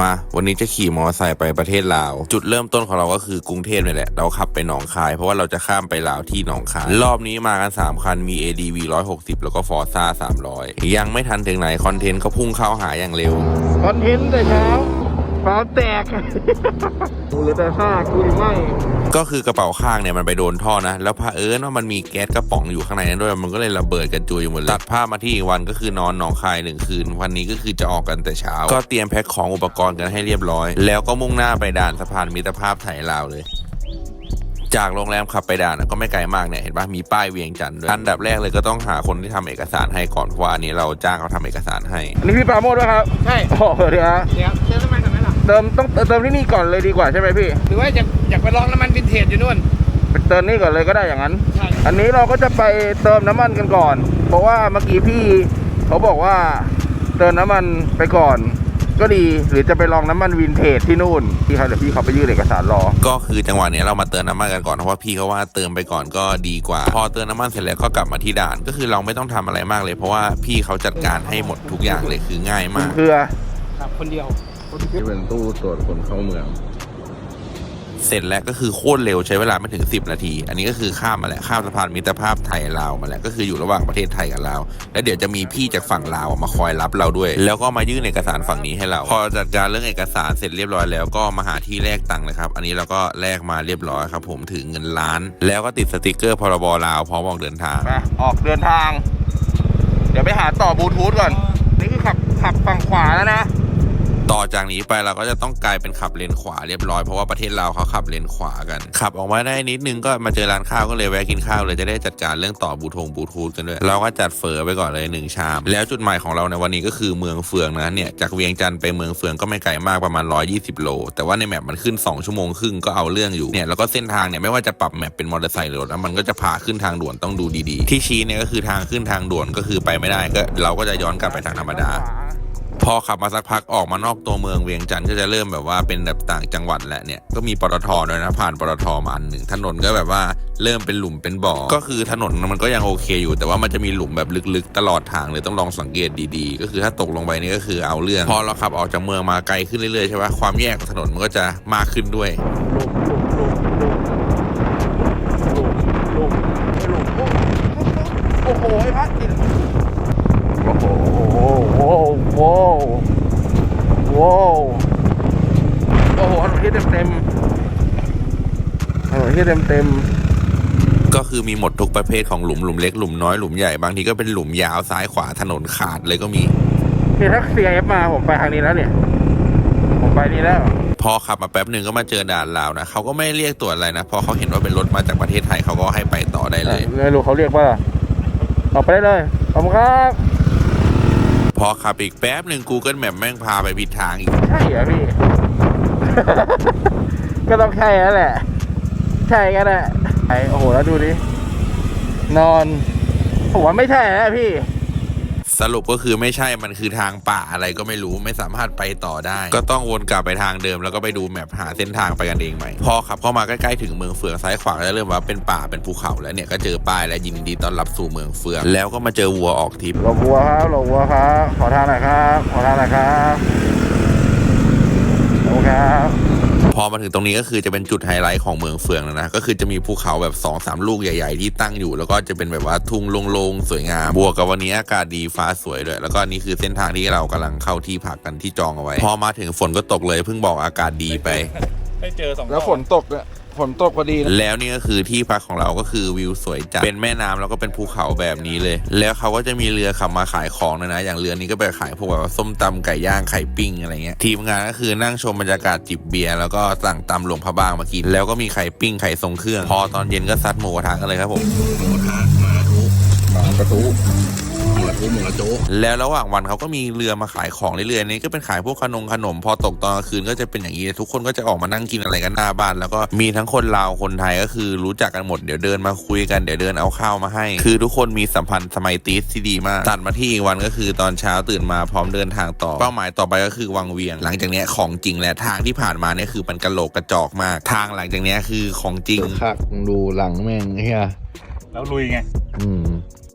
มา วันนี้จะขี่มอเตอร์ไซค์ไปประเทศลาว จุดเริ่มต้นของเราก็คือกรุงเทพนี่แหละ เราขับไปหนองคาย เพราะว่าเราจะข้ามไปลาวที่หนองคาย รอบนี้มากัน 3 คัน มี ADV 160 แล้วก็ฟอร์ซ่า300 ยังไม่ทันถึงไหน คอนเทนต์ก็พุ่งเข้าหาอย่างเร็ว คอนเทนต์แต่เช้า ฟ้าแตกกูเหลือแต่ซากกูหรือไม่ก็คือกระเป๋าข้างเนี่ยมันไปโดนท่อนะ แล้วพาเอิญว่ามันมีแก๊สกระป๋องอยู่ข้างในนั้นด้วย มันก็เลยระเบิดกันจุยหมดเลยตัดภาพมาที่อีกวันก็คือนอนหนองคายหนึ่งคืน วันนี้ก็คือจะออกกันแต่เช้า ก็เตรียมแพ็คของอุปกรณ์กันให้เรียบร้อย แล้วก็มุ่งหน้าไปด่านสะพานมิตรภาพไทยลาวเลยจากโรงแรมขับไปด่านก็ไม่ไกลมากเนี่ยเห็นปะมีป้ายเวียงจันทร์ด้วยอันดับแรกเลยก็ต้องหาคนที่ทำเอกสารให้ก่อนเพราะว่าอันนี้เราจ้างเขาทำเอกสารให้ อันนี้พี่ปาโมดด้วยครับ ใช่โอ้เดี๋ยวเดี๋ยวเติมน้ำไหมล่ะ เติมต้องเติมที่นี่ก่อนเลยดีกว่าใช่ไหมพี่ หรือว่าอยากอยากไปลองน้ำมันวินเทจอยู่นู่น ไปเติมนี่ก่อนเลยก็ได้อย่างนั้น ใช่ อันนี้เราก็จะไปเติมน้ำมันกันก่อน เพราะว่าเมื่อกี้พี่เขาบอกว่าเติมน้ำมันไปก่อน ก็ดีหรือจะไปลองน้ำมันวินเทจที่นู่นพี่เขาเดี๋ยวพี่เขาไปยื่นเอกสารรอ ก็คือจังหวะเนี้ยเรามาเติมน้ำมันกันก่อนเพราะว่าพี่เขาว่าเติมไปก่อนก็ดีกว่า พอเติมน้ำมันเสร็จแล้วก็กลับมาที่ด่าน ก็คือเราไม่ต้องทำอะไรมากเลย เพราะว่าพี่เขาจัดการให้หมดทุกอย่างเลยคือง่ายมาก เพื่อ ครับ คนเดียว ที่เป็นตู้ตรวจคนเข้าเมือง เสร็จแล้วก็คือโคตรเร็วใช้เวลาไม่ถึง 10 นาที อันนี้ก็คือข้ามมาแล้วข้ามสะพานมิตรภาพไทยลาวมาแล้วก็คืออยู่ระหว่างประเทศไทยกับลาวแล้วเดี๋ยวจะมีพี่จากฝั่งลาวมาคอยรับเราด้วย แล้วก็มายื่นเอกสารฝั่งนี้ให้เรา พอจัดการเรื่องเอกสารเสร็จเรียบร้อยแล้วก็มาหาที่แลกตังค์เลยครับอันนี้เราก็แลกมาเรียบร้อยครับ ผมถึงเงินล้าน แล้วก็ติดสติกเกอร์พรบลาวพร้อมออกเดินทางไปออกเดินทาง เดี๋ยวไปหาต่อบลูทูธก่อน นี่คือขับขับฝั่งขวาแล้วนะ ต่อจากนี้ไปเราก็จะต้องกลายเป็นขับเลนขวาเรียบร้อยเพราะว่าประเทศเราเขาขับเลนขวากัน ขับออกมาได้นิดนึงก็มาเจอร้านข้าวก็เลยแวะกินข้าวเลยจะได้จัดการเรื่องต่อบูทงบูทูธกันด้วยเราก็จัดเฟอไปก่อนเลยหนึ่งชาม แล้วจุดหมายของเราในวันนี้ก็คือเมืองเฟืองนะเนี่ยจากเวียงจันทร์ไปเมืองเฟืองก็ไม่ไกลมากประมาณ 120 โล แต่ว่าในแมปมันขึ้น 2 ชั่วโมงครึ่งก็เอาเรื่องอยู่เนี่ยแล้วก็เส้นทางเนี่ยไม่ว่าจะปรับแมปเป็นมอเตอร์ไซค์หรือรถนะมันก็จะพาขึ้นทางด่วนต้องดูดีๆ ที่ชี้เนี่ยก็คือทางขึ้นทางด่วนก็คือไปไม่ได้ก็เราก็จะย้อนกลับไปทางธรรมดา อขับมาสักพักออกมานอกตัวเมืองเวียงจันทร์ก็จะเริ่มแบบว่าเป็นแบบต่างจังหวัดแหละเนี่ยก็มีปตทด้วยนะผ่านปตทมาอันหนึ่งถนนก็แบบว่าเริ่มเป็นหลุมเป็นบ่อ ก็คือถนนมันก็ยังโอเคอยู่ แต่ว่ามันจะมีหลุมแบบลึกๆ ตลอดทางเลยต้องลองสังเกตดีๆ ก็คือถ้าตกลงไปนี่ก็คือเอาเรื่อง พอเราขับออกจากเมืองมาไกลขึ้นเรื่อยๆใช่ปะความแยกของถนนมันก็จะมากขึ้นด้วยโอ้โหไอ้พัด โอ้โหโอ้โหโอ้โหถนนที่เต็มเต็มถนนที่เต็มเต็มก็คือมีหมดทุกประเภทของหลุมหลุมเล็กหลุมน้อยหลุมใหญ่บางทีก็เป็นหลุมยาวซ้ายขวาถนนขาดเลยก็มีนี่ถ้า CF มาผมไปทางนี้แล้วเนี่ย ผมไปนี่แล้วพอขับมาแป๊บหนึ่งก็มาเจอด่านลาวนะเขาก็ไม่เรียกตรวจอะไรนะพอเขาเห็นว่าเป็นรถมาจากประเทศไทยเขาก็ให้ไปต่อได้เลยไม่รู้เขาเรียกว่าออกไปได้เลยขอบคุณครับ พอขับอีกแป๊บหนึ่ง Google Map แม่งพาไปผิดทางอีก ใช่เหรอพี่ ก็ต้องใช่แล้วแหละ ใช่ก็ได้ไอโอ้โห แล้วดูดิ นอนผมว่าไม่ใช่นะพี่ สรุปก็คือไม่ใช่มันคือทางป่าอะไรก็ไม่รู้ไม่สามารถไปต่อได้ ก็ต้องวนกลับไปทางเดิม แล้วก็ไปดูแมพหาเส้นทางไปกันเองใหม่ พอขับเข้ามาใกล้ๆถึงเมืองเฟืองซ้ายขวาก็จะเริ่มว่าเป็นป่าเป็นภูเขาแล้วเนี่ยก็เจอป้ายและยินดีต้อนรับสู่เมืองเฟือง แล้วก็มาเจอวัวออกทริปหลบวัวครับหลบวัวครับขอทางหน่อยครับขอทางหน่อยครับโอเคครับ พอมาถึงตรงนี้ก็คือจะเป็นจุดไฮไลท์ของเมืองเฟืองแล้วนะก็คือจะมีภูเขาแบบ2อสามลูกใหญ่ๆ ที่ตั้งอยู่ แล้วก็จะเป็นแบบว่าทุ่งโล่งๆสวยงามบวกกับวันนี้อากาศดีฟ้าสวยด้วยแล้วก็นี่คือเส้นทางที่เรากำลังเข้าที่พักกันที่จองเอาไว้ พอมาถึงฝนก็ตกเลยเพิ่งบอกอากาศดีไปได้เจอสองแล้วฝนตกเนี่ย ฝนตกพอดีนะแล้วนี่ก็คือที่พักของเราก็คือวิวสวยจัดเป็นแม่น้ำแล้วก็เป็นภูเขาแบบนี้เลย แล้วเขาก็จะมีเรือขับมาขายของนะนะ อย่างเรือนี้ก็ไปขายพวกแบบส้มตำไก่ย่างไข่ปิ้งอะไรเงี้ยทีมงานก็คือนั่งชมบรรยากาศจิบเบียร์แล้วก็สั่งตำหลวงพระบางมากินแล้วก็มีไข่ปิ้งไข่ทรงเครื่อง พอตอนเย็นก็ซัดหมูกระทะกันเลยครับผมประ ตูแล้วระหว่างวันเขาก็มีเรือมาขายของเรื่อยๆนี่ก็เป็นขายพวกขนมขนม พอตกตอนกลางคืนก็จะเป็นอย่างนี้ทุกคนก็จะออกมานั่งกินอะไรกันหน้าบ้าน แล้วก็มีทั้งคนลาวคนไทยก็คือรู้จักกันหมดเดี๋ยวเดินมาคุยกันเดี๋ยวเดินเอาข้าวมาให้ คือทุกคนมีสัมพันธ์สมัยตีสที่ดีมากตัดมาที่อีกวันก็คือตอนเช้าตื่นมาพร้อมเดินทางต่อเป้าหมายต่อไปก็คือวังเวียง หลังจากเนี้ยของจริงแหละทางที่ผ่านมาเนี่ยคือมันกระโหลกกระจอกมาก ทางหลังจากเนี้ยคือของจริงคักดูหลังแม่งเฮียแล้วลุยไง อืม